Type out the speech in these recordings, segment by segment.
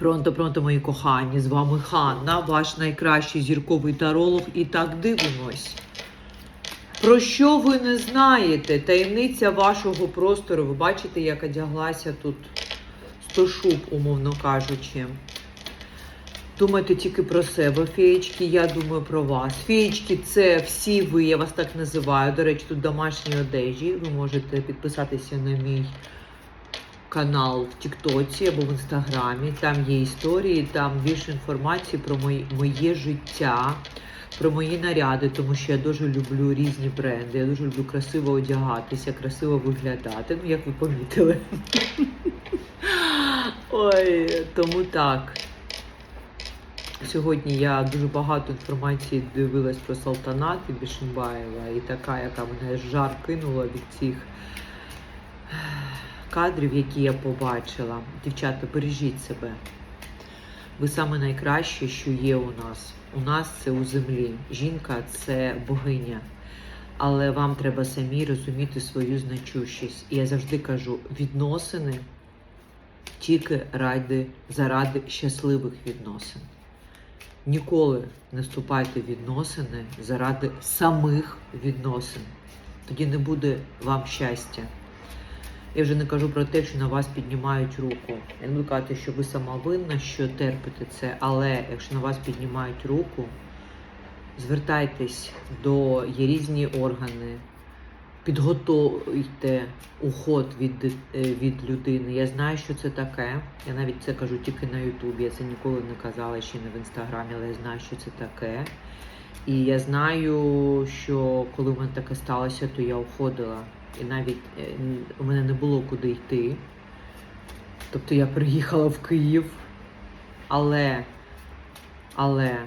Пронто, пронто, мої кохані, з вами Ханна, ваш найкращий зірковий таролог. І так дивимось. Про що ви не знаєте? Таємниця вашого простору. Ви бачите, як одяглася тут стошуб, умовно кажучи. Думайте тільки про себе, феєчки, я думаю про вас. Феєчки це всі ви, я вас так називаю. До речі, тут домашні одежі. Ви можете підписатися на мій канал в Тіктоці або в Інстаграмі. Там є історії, там більше інформації про моє, моє життя, про мої наряди, тому що я дуже люблю різні бренди. Я дуже люблю красиво одягатися, красиво виглядати. Ну, як ви помітили. Ой, тому так. Сьогодні я дуже багато інформації дивилась про Салтанат і Бішимбаєва, і така, яка мене жар кинула від цих кадрів, які я побачила. Дівчата, бережіть себе. Ви саме найкраще, що є у нас. У нас це у землі. Жінка це богиня. Але вам треба самі розуміти свою значущість. І я завжди кажу: відносини тільки ради, заради щасливих відносин. Ніколи не вступайте в відносини заради самих відносин. Тоді не буде вам щастя. Я вже не кажу про те, що на вас піднімають руку. Я не буду казати, що ви сама винна, що терпите це, але якщо на вас піднімають руку, звертайтесь до є різні органи, підготуйте уход від, е, від людини. Я знаю, що це таке. Я навіть це кажу тільки на Ютубі. Я це ніколи не казала ще не в інстаграмі, але я знаю, що це таке. І я знаю, що коли в мене таке сталося, то я уходила. І навіть е, у мене не було куди йти. Тобто я приїхала в Київ, але, але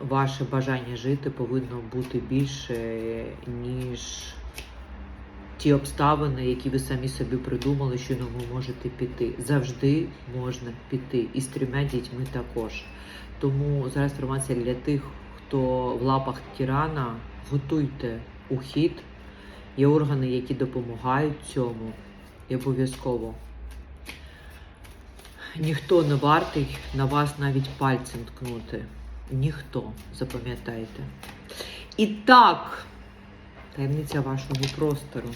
ваше бажання жити повинно бути більше, ніж ті обставини, які ви самі собі придумали, що ну, ви можете піти. Завжди можна піти. І з трьома дітьми також. Тому зараз інформація для тих, хто в лапах тирана, готуйте ухід. Є органи, які допомагають цьому. І обов'язково. Ніхто не вартий на вас навіть пальцем ткнути. Ніхто, запам'ятайте. І так, таємниця вашого простору.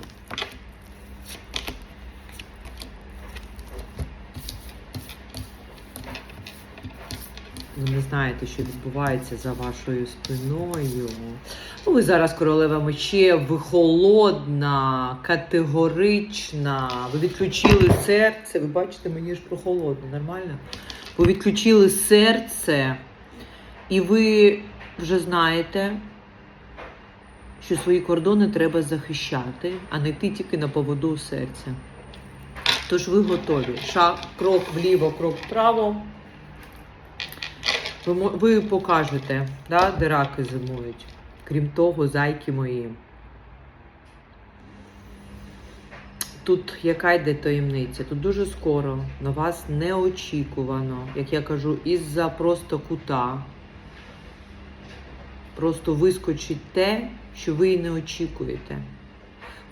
Ви не знаєте, що відбувається за вашою спиною. Ну, ви зараз королева мечів, ви холодна, категорична. Ви відключили серце. Ви бачите, мені ж прохолодно, нормально? Ви відключили серце, і ви вже знаєте, що свої кордони треба захищати, а не йти тільки на поводу серця. Тож ви готові. Шаг, крок вліво, крок вправо. Ви, ви покажете, да, де раки зимують. Крім того, зайки мої. Тут яка йде таємниця? Тут дуже скоро на вас неочікувано, як я кажу, із-за просто кута. Просто вискочить те, що ви і не очікуєте.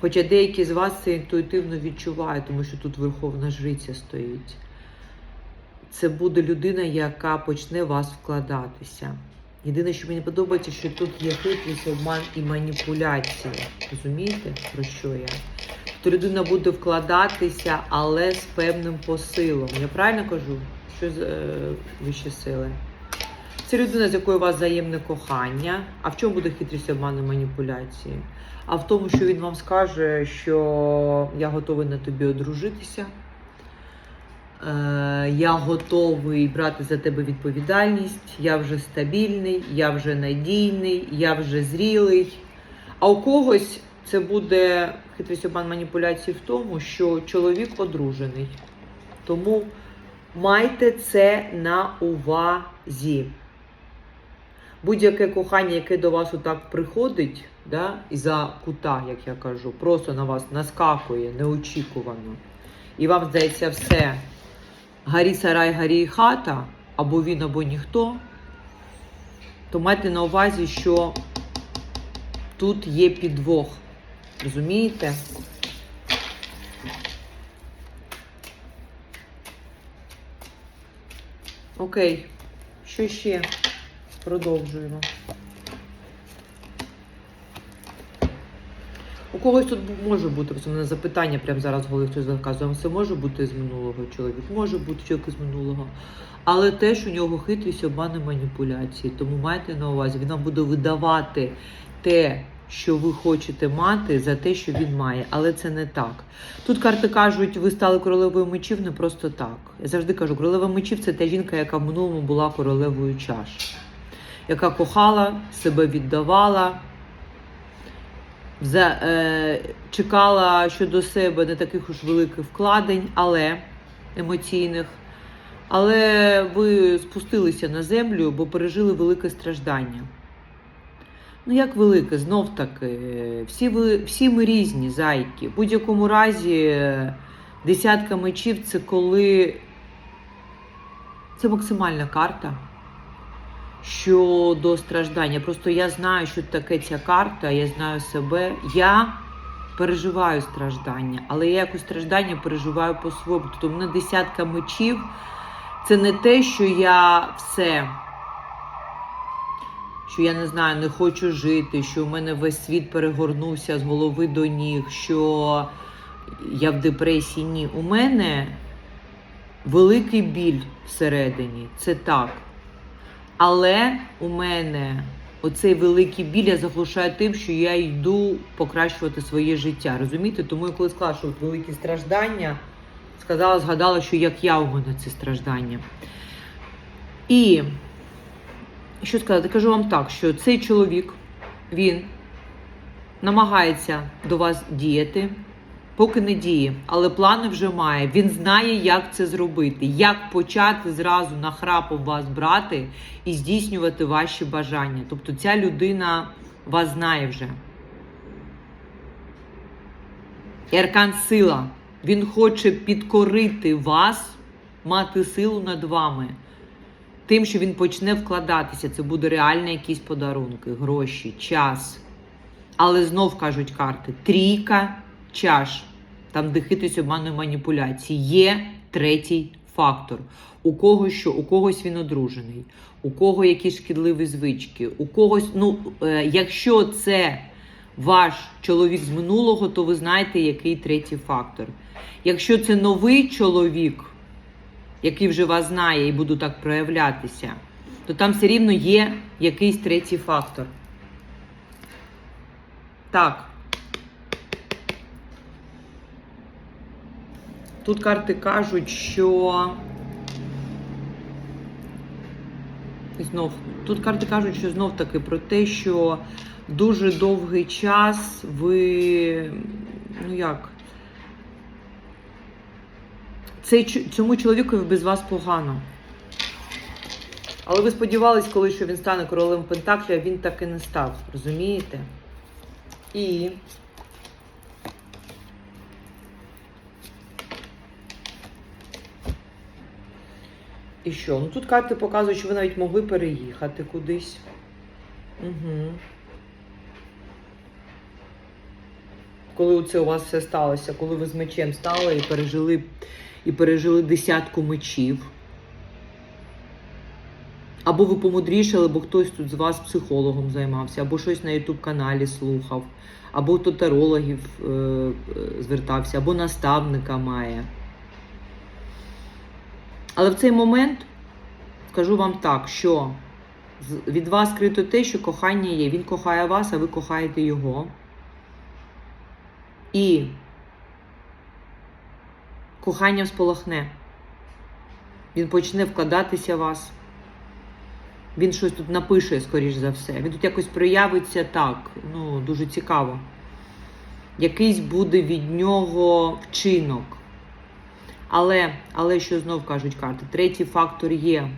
Хоча деякі з вас це інтуїтивно відчувають, тому що тут Верховна Жриця стоїть. Це буде людина, яка почне вас вкладатися. Єдине, що мені подобається, що тут є хитрість, обман і маніпуляція. Розумієте, про що я? То людина буде вкладатися, але з певним посилом. Я правильно кажу? Що з е, вищі сили? Це людина, з якою у вас взаємне кохання. А в чому буде хитрість обману маніпуляції? А в тому, що він вам скаже, що я готовий на тобі одружитися. Е, я готовий брати за тебе відповідальність, я вже стабільний, я вже надійний, я вже зрілий. А у когось це буде хитрість обман маніпуляції в тому, що чоловік одружений. Тому майте це на увазі. Будь-яке кохання, яке до вас отак приходить, да, із-за кута, як я кажу, просто на вас наскакує неочікувано. І вам здається все. Гарі сарай, гарі хата, або він, або ніхто, то майте на увазі, що тут є підвох. Розумієте? Окей. Що ще? Продовжуємо. Когось тут може бути, просто мене запитання прямо зараз в голові хтось заказує. Це може бути з минулого чоловік, може бути чоловік з минулого. Але теж у нього хитрість, обмани, маніпуляції. Тому майте на увазі, він вам буде видавати те, що ви хочете мати, за те, що він має. Але це не так. Тут карти кажуть, ви стали королевою мечів не просто так. Я завжди кажу, королева мечів це та жінка, яка в минулому була королевою чаш, яка кохала, себе віддавала чекала щодо себе не таких уж великих вкладень, але емоційних. Але ви спустилися на землю, бо пережили велике страждання. Ну, як велике, знов таки, всі, ви, всі ми різні зайки. В будь-якому разі, е, десятка мечів це коли це максимальна карта щодо страждання. Просто я знаю, що таке ця карта, я знаю себе. Я переживаю страждання, але я якось страждання переживаю по-своєму. Тобто в мене десятка мечів. Це не те, що я все, що я не знаю, не хочу жити, що у мене весь світ перегорнувся з голови до ніг, що я в депресії. Ні. У мене великий біль всередині. Це так. Але у мене оцей великий біль я заглушаю тим, що я йду покращувати своє життя. Розумієте? Тому я коли сказала, що от великі страждання, сказала, згадала, що як я у мене це страждання. І що сказати, кажу вам так, що цей чоловік, він намагається до вас діяти, поки не діє, але плани вже має. Він знає, як це зробити, як почати зразу нахрапом вас брати і здійснювати ваші бажання. Тобто ця людина вас знає вже. І Аркан сила. Він хоче підкорити вас, мати силу над вами. Тим, що він почне вкладатися, це буде реально якісь подарунки, гроші, час. Але знов кажуть карти: трійка чаш, там де хитись обману маніпуляції. Є третій фактор. У когось що, у когось він одружений, у кого якісь шкідливі звички, у когось, ну, е, якщо це ваш чоловік з минулого, то ви знаєте, який третій фактор. Якщо це новий чоловік, який вже вас знає і буде так проявлятися, то там все рівно є якийсь третій фактор. Так. Тут карти кажуть, що. Знов, тут карти кажуть, що знов таки про те, що дуже довгий час ви. Ну як? Цей, цьому чоловікові без вас погано. Але ви сподівались, коли що він стане королем Пентаклі, а він так і не став. Розумієте? І. І що? Ну тут карти показують, що ви навіть могли переїхати кудись. Угу. Коли це у вас все сталося, коли ви з мечем стали і пережили, і пережили десятку мечів. Або ви помудрішали, бо хтось тут з вас психологом займався, або щось на Ютуб каналі слухав, або до тарологів е, е, звертався, або наставника має. Але в цей момент скажу вам так, що від вас скрито те, що кохання є. Він кохає вас, а ви кохаєте його. І кохання сполохне. Він почне вкладатися в вас. Він щось тут напише, скоріш за все. Він тут якось проявиться так, ну, дуже цікаво. Якийсь буде від нього вчинок. Але, але що знов кажуть карти, третій фактор є.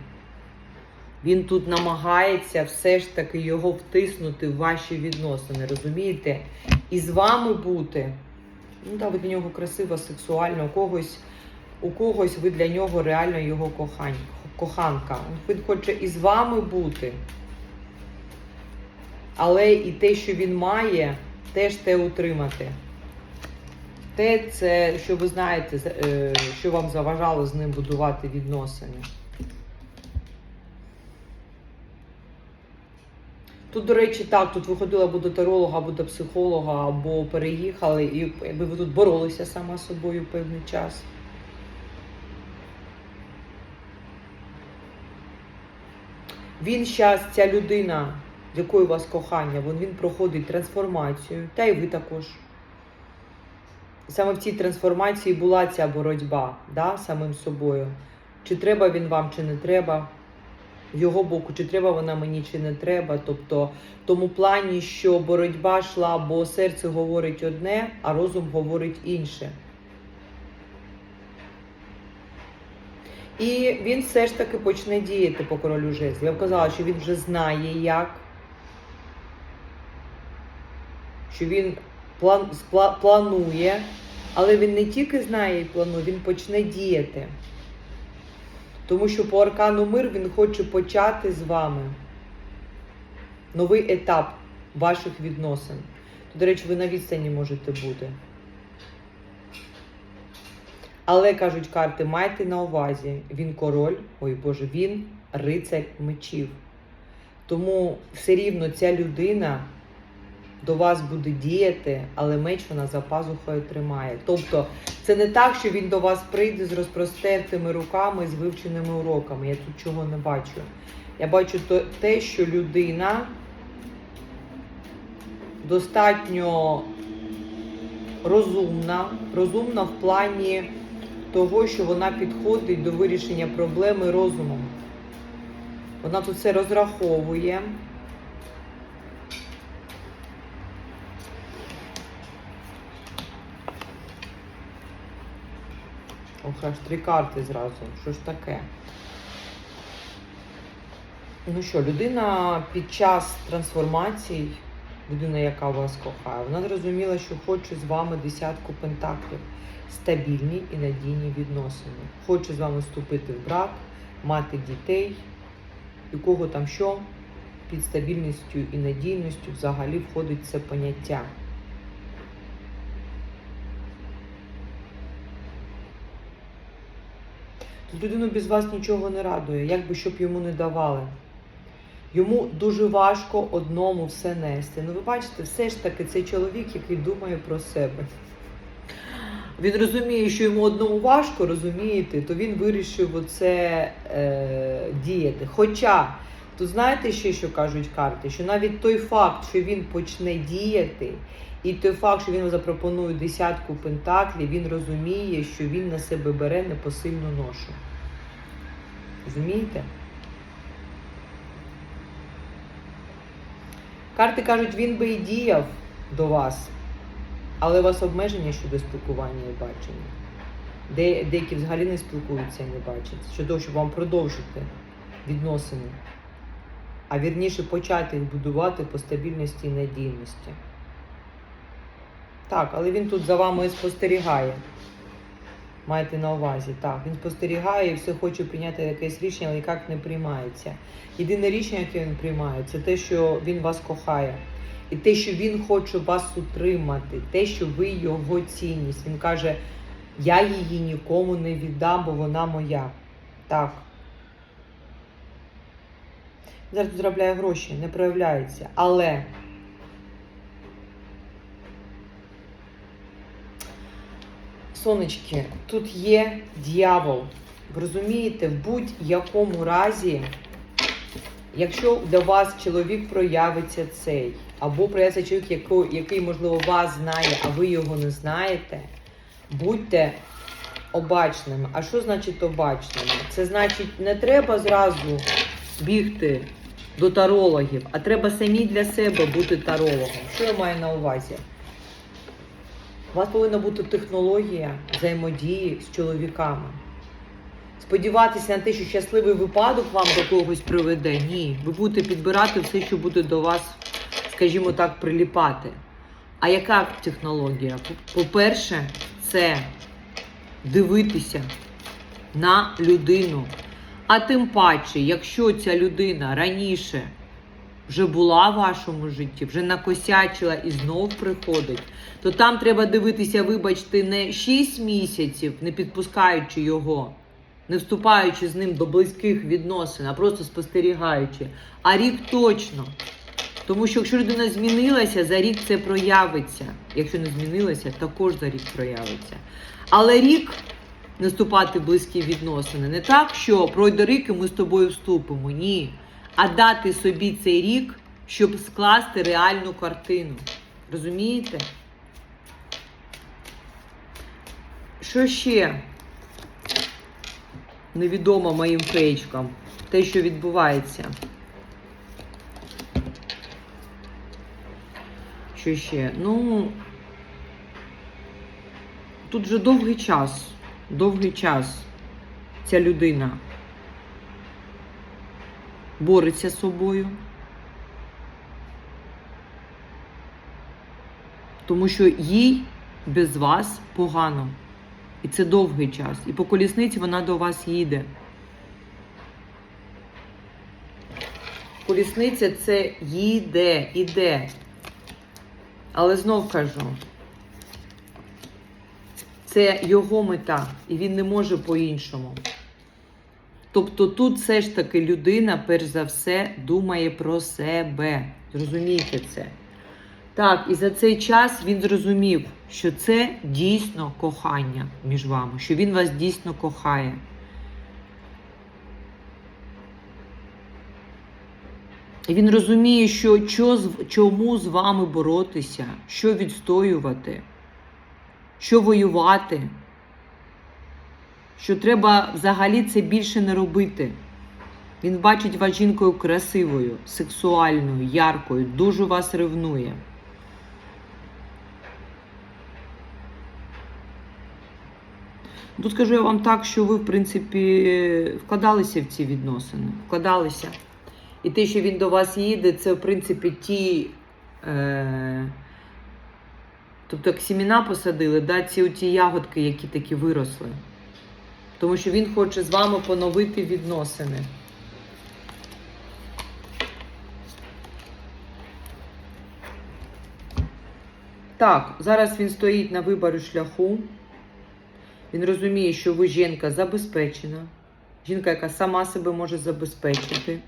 Він тут намагається все ж таки його втиснути в ваші відносини, розумієте? І з вами бути. Ну, так, ви для нього красива, сексуальна, у когось, у когось ви для нього реально його кохань, коханка. Він хоче і з вами бути. Але і те, що він має, теж те утримати те, це, що ви знаєте, е, що вам заважало з ним будувати відносини. Тут, до речі, так, тут виходила або до таролога, або до психолога, або переїхали, і якби ви тут боролися сама з собою певний час. Він зараз, ця людина, якою у вас кохання, він проходить трансформацію, та й ви також. Саме в цій трансформації була ця боротьба да, самим собою. Чи треба він вам, чи не треба. З його боку, чи треба вона мені, чи не треба. Тобто, в тому плані, що боротьба йшла, бо серце говорить одне, а розум говорить інше. І він все ж таки почне діяти по королю жезлів. Я б казала, що він вже знає як. Що він план, спла- планує, але він не тільки знає і планує, він почне діяти. Тому що по аркану мир він хоче почати з вами новий етап ваших відносин. То, до речі, ви на відстані можете бути. Але кажуть карти, майте на увазі, він король, ой Боже, він рицарь мечів. Тому все рівно ця людина до вас буде діяти, але меч вона за пазухою тримає. Тобто, це не так, що він до вас прийде з розпростертими руками, з вивченими уроками. Я тут чого не бачу. Я бачу те, що людина достатньо розумна, розумна в плані того, що вона підходить до вирішення проблеми розумом. Вона тут все розраховує. Ох, аж три карти зразу. Що ж таке? Ну що, людина під час трансформацій, людина, яка вас кохає, вона зрозуміла, що хоче з вами десятку пентаклів, стабільні і надійні відносини. Хоче з вами вступити в брак, мати дітей, і кого там що під стабільністю і надійністю взагалі входить це поняття. Людину без вас нічого не радує, як би щоб йому не давали. Йому дуже важко одному все нести. Ну, ви бачите, все ж таки цей чоловік, який думає про себе. Він розуміє, що йому одному важко, розумієте, то він вирішив оце е, діяти. Хоча, тут знаєте ще, що кажуть карти? Що навіть той факт, що він почне діяти, і той факт, що він вам запропонує десятку пентаклів, він розуміє, що він на себе бере непосильну ношу. Розумієте? Карти кажуть, він би і діяв до вас, але у вас обмеження щодо спілкування і бачення. Де, деякі взагалі не спілкуються і не бачать. Щодо того, щоб вам продовжити відносини, а вірніше почати їх будувати по стабільності і надійності. Так, але він тут за вами спостерігає. Маєте на увазі, так. Він спостерігає і все хоче прийняти якесь рішення, але ніяк не приймається. Єдине рішення, яке він приймає, це те, що він вас кохає. І те, що він хоче вас утримати, те, що ви його цінність. Він каже, я її нікому не віддам, бо вона моя. Так. Зараз заробляє гроші, не проявляється. Але Сонечки, тут є дьявол. Ви розумієте, в будь-якому разі, якщо для вас чоловік проявиться цей, або проявиться чоловік, який, який, можливо, вас знає, а ви його не знаєте, будьте обачними. А що значить обачними? Це значить, не треба зразу бігти до тарологів, а треба самі для себе бути тарологом. Що я маю на увазі? У вас повинна бути технологія взаємодії з чоловіками. Сподіватися на те, що щасливий випадок вам до когось приведе. Ні. Ви будете підбирати все, що буде до вас, скажімо так, приліпати. А яка технологія? По-перше, це дивитися на людину. А тим паче, якщо ця людина раніше вже була в вашому житті, вже накосячила і знов приходить, то там треба дивитися, вибачте, не 6 місяців, не підпускаючи його, не вступаючи з ним до близьких відносин, а просто спостерігаючи, а рік точно. Тому що якщо людина змінилася, за рік це проявиться. Якщо не змінилася, також за рік проявиться. Але рік наступати близькі відносини не так, що пройде рік і ми з тобою вступимо. Ні. А дати собі цей рік, щоб скласти реальну картину. Розумієте? Що ще невідомо моїм феєчкам? Те, що відбувається. Що ще? Ну, тут вже довгий час, довгий час ця людина бореться з собою. Тому що їй без вас погано. І це довгий час. І по колісниці вона до вас їде. Колісниця це їде, іде. Але знов кажу, це його мета, і він не може по-іншому. Тобто тут все ж таки людина, перш за все, думає про себе. Зрозумійте це. Так, і за цей час він зрозумів, що це дійсно кохання між вами, що він вас дійсно кохає. І він розуміє, що, чому з вами боротися, що відстоювати, що воювати, що треба взагалі це більше не робити. Він бачить вас жінкою красивою, сексуальною, яркою, дуже вас ревнує. Тут скажу я вам так, що ви, в принципі, вкладалися в ці відносини. Вкладалися. І те, що він до вас їде, це, в принципі, ті. Е, тобто, як сіміна посадили, да, ці оті ягодки, які такі виросли. Тому що він хоче з вами поновити відносини. Так, зараз він стоїть на виборі шляху. Він розуміє, що ви жінка забезпечена. Жінка, яка сама себе може забезпечити.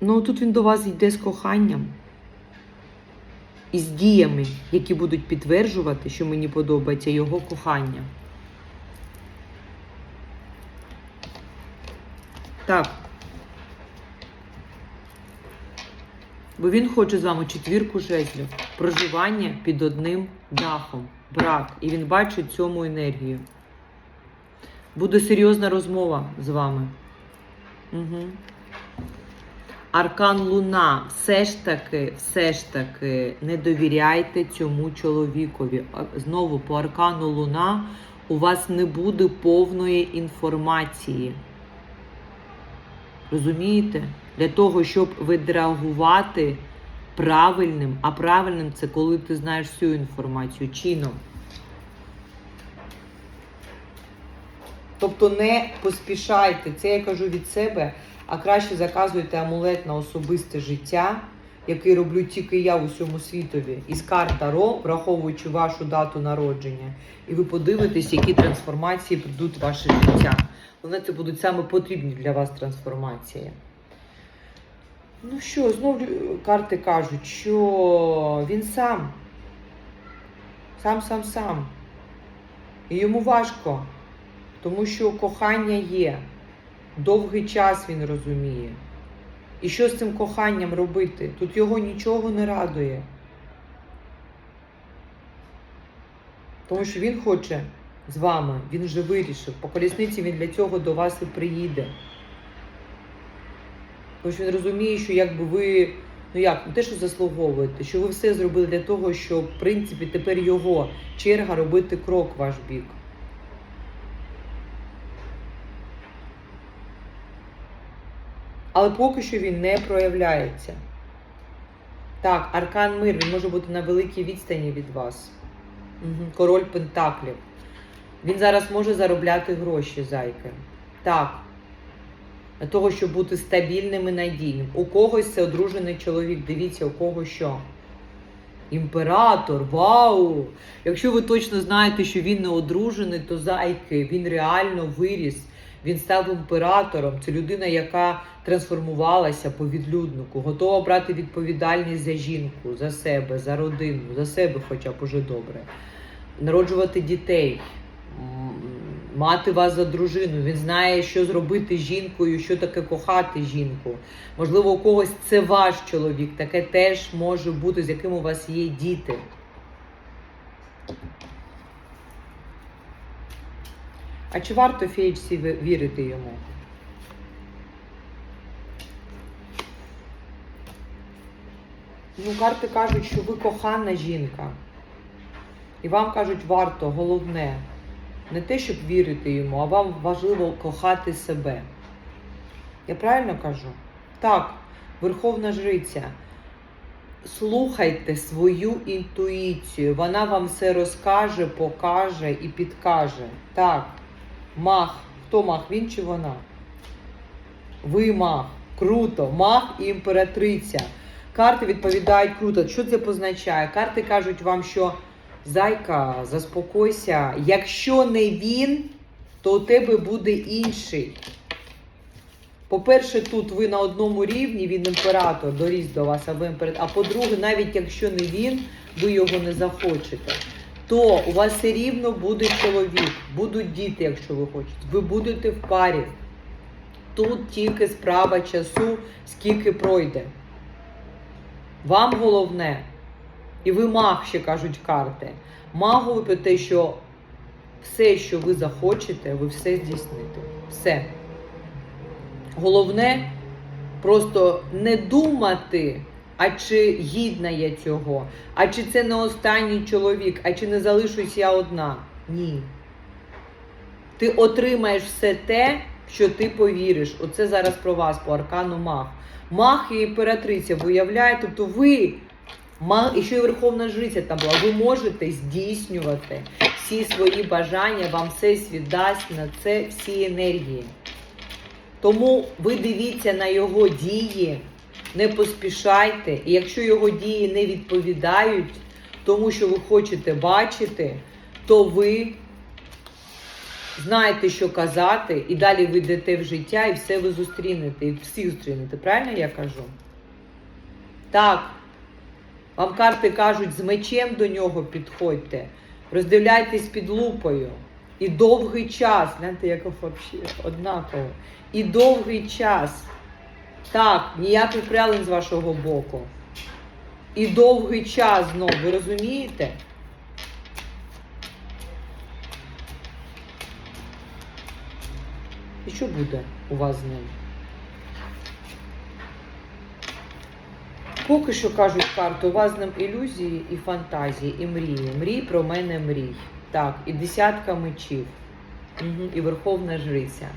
Ну, тут він до вас йде з коханням і з діями, які будуть підтверджувати, що мені подобається його кохання. Так. Бо він хоче з вами четвірку жезлів, проживання під одним дахом, брак. І він бачить цьому енергію. Буде серйозна розмова з вами. Угу. Аркан Луна. Все ж таки, все ж таки, не довіряйте цьому чоловікові. Знову по аркану Луна у вас не буде повної інформації. Розумієте? Для того, щоб відреагувати правильним, а правильним це коли ти знаєш всю інформацію чином. Тобто не поспішайте, це я кажу від себе, а краще заказуйте амулет на особисте життя, який роблю тільки я у всьому світові, із карт Таро, враховуючи вашу дату народження, і ви подивитесь, які трансформації прийдуть в ваше життя. Вони це будуть саме потрібні для вас трансформації. Ну що, знову карти кажуть, що він сам. Сам, сам, сам. І йому важко, тому що кохання є. Довгий час він розуміє. І що з цим коханням робити? Тут його нічого не радує. Тому що він хоче з вами, він вже вирішив. По колісниці він для цього до вас і приїде. Тому що він розуміє, що якби ви, ну як, не те, що заслуговуєте, що ви все зробили для того, щоб, в принципі, тепер його черга робити крок в ваш бік. Але поки що він не проявляється. Так, аркан мир, він може бути на великій відстані від вас. Король Пентаклів. Він зараз може заробляти гроші, зайки. Так. Для того, щоб бути стабільним і надійним. У когось це одружений чоловік. Дивіться, у кого що. Імператор, вау! Якщо ви точно знаєте, що він не одружений, то зайки, він реально виріс. Він став імператором. Це людина, яка трансформувалася по відлюднику, готова брати відповідальність за жінку, за себе, за родину, за себе, хоча б уже добре. Народжувати дітей, мати вас за дружину. Він знає, що зробити з жінкою, що таке кохати жінку. Можливо, у когось це ваш чоловік. Таке теж може бути, з яким у вас є діти. А чи варто феєчці вірити йому? Ну, карти кажуть, що ви кохана жінка. І вам кажуть, варто, головне, не те, щоб вірити йому, а вам важливо кохати себе. Я правильно кажу? Так, Верховна Жриця. Слухайте свою інтуїцію. Вона вам все розкаже, покаже і підкаже. Так, мах. Хто мах? Він чи вона? Ви мах. Круто. Мах і імператриця. Карти відповідають круто. Що це позначає? Карти кажуть вам, що зайка, заспокойся. Якщо не він, то у тебе буде інший. По-перше, тут ви на одному рівні, він імператор, доріс до вас, а ви імператор. А по-друге, навіть якщо не він, ви його не захочете, то у вас все рівно буде чоловік, будуть діти, якщо ви хочете. Ви будете в парі. Тут тільки справа часу, скільки пройде. Вам головне, і ви маг, ще кажуть карти. Магу про те, що все, що ви захочете, ви все здійсните. Все. Головне просто не думати, а чи гідна я цього, а чи це не останній чоловік, а чи не залишусь я одна. Ні. Ти отримаєш все те, що ти повіриш. Оце зараз про вас по аркану маг. Маг і імператриця виявляє, тобто ви, маг, і ще й Верховна Жриця там була, ви можете здійснювати всі свої бажання, вам всесвіт дасть на це всі енергії. Тому ви дивіться на його дії, не поспішайте. І якщо його дії не відповідають тому, що ви хочете бачити, то ви знаєте, що казати, і далі ви йдете в життя, і все ви зустрінете, і всіх зустрінете. Правильно я кажу? Так. Вам карти кажуть, з мечем до нього підходьте, роздивляйтесь під лупою. І довгий час, гляньте, як взагалі однаково. І довгий час. Так, ніяких прялин з вашого боку. І довгий час знов, ви розумієте? І що буде у вас з ним? Поки що кажуть карти, у вас з ним ілюзії і фантазії, і мрії. Мрій про мене мрій. Так, і десятка мечів, угу, і Верховна Жриця.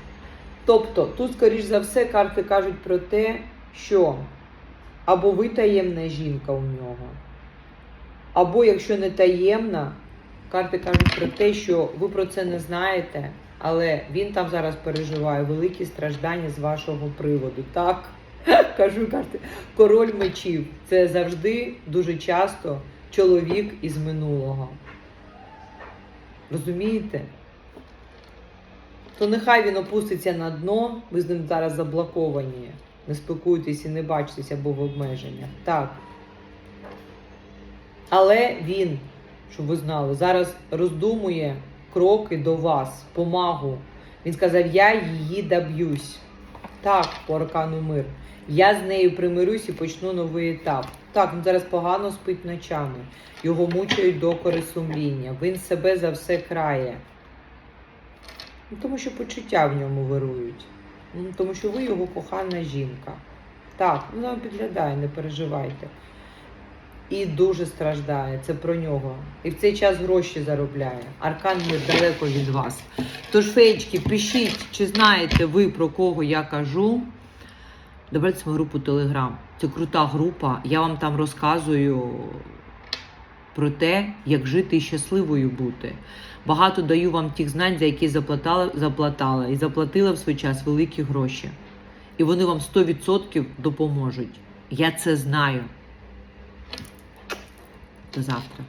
Тобто, тут, скоріш за все, карти кажуть про те, що або ви таємна жінка у нього, або якщо не таємна, карти кажуть про те, що ви про це не знаєте, але він там зараз переживає великі страждання з вашого приводу. Так, кажу карти, король мечів. Це завжди дуже часто чоловік із минулого. Розумієте? То нехай він опуститься на дно, ви з ним зараз заблоковані. Не спілкуйтесь і не бачитеся, бо в обмеженнях. Так. Але він, щоб ви знали, зараз роздумує кроки до вас, помагу. Він сказав: Я її доб'юсь. Так, по аркану мир. Я з нею примирюсь і почну новий етап. Так, він зараз погано спить ночами. Його мучають докори сумління. Він себе за все крає. Ну, тому що почуття в ньому вирують. Ну, тому що ви його кохана жінка. Так, він вам підглядає, не переживайте. І дуже страждає, це про нього. І в цей час гроші заробляє. Аркан мир далеко від вас. Тож, феєчки, пишіть, чи знаєте ви про кого я кажу. Добавте мою групу Телеграм. Це крута група. Я вам там розказую про те, як жити і щасливою бути. Багато даю вам тих знань, за які заплатала, заплатала і заплатила в свій час великі гроші. І вони вам 100% допоможуть. Я це знаю. До завтра.